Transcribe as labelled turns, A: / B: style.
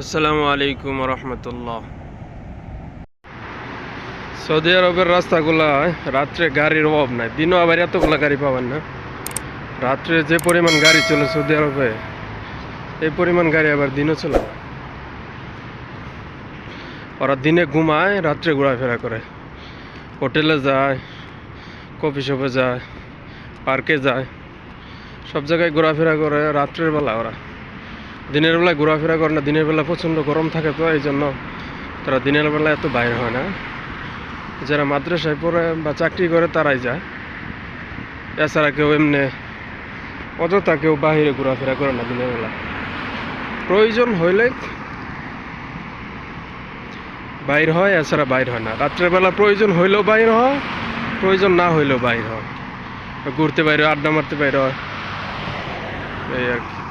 A: আসসালামু আলাইকুম রহমতুল্লাহ। সৌদি আরবের রাস্তাগুলা রাত্রে গাড়ির অভাব নাই। দিনও আবার এতগুলা গাড়ি পাবেন না। রাত্রে যে পরিমাণ গাড়ি চলে সৌদি আরবে, এই পরিমাণ গাড়ি আবার দিনও চলে। ওরা দিনে ঘুমায়, রাত্রে ঘোরাফেরা করে। হোটেলে যায়, কফি শপে যায়, পার্কে যায়, সব জায়গায় ঘোরাফেরা করে রাত্রের বেলা ওরা। দিনের বেলায় ঘোরাফেরা করে না, দিনের বেলা প্রচণ্ড গরম থাকে তো, এই জন্য তারা দিনের বেলা এত বাইরে হয় না। যারা মাদ্রাসায় পড়ে বা চাকরি করে তারাই যায়। এছাড়া কেউ এমনি অযথা কেউ বাহিরে ঘোরাফেরা করে না দিনের বেলা প্রয়োজন হইলে বাইর হয়, এছাড়া বাইর হয় না। রাত্রের বেলা প্রয়োজন হইলেও বাইর হয়, প্রয়োজন না হইলেও বাইর হয়। ঘুরতে বাইরে আড্ডা মারতে বাইরে হয়। এই আর কি।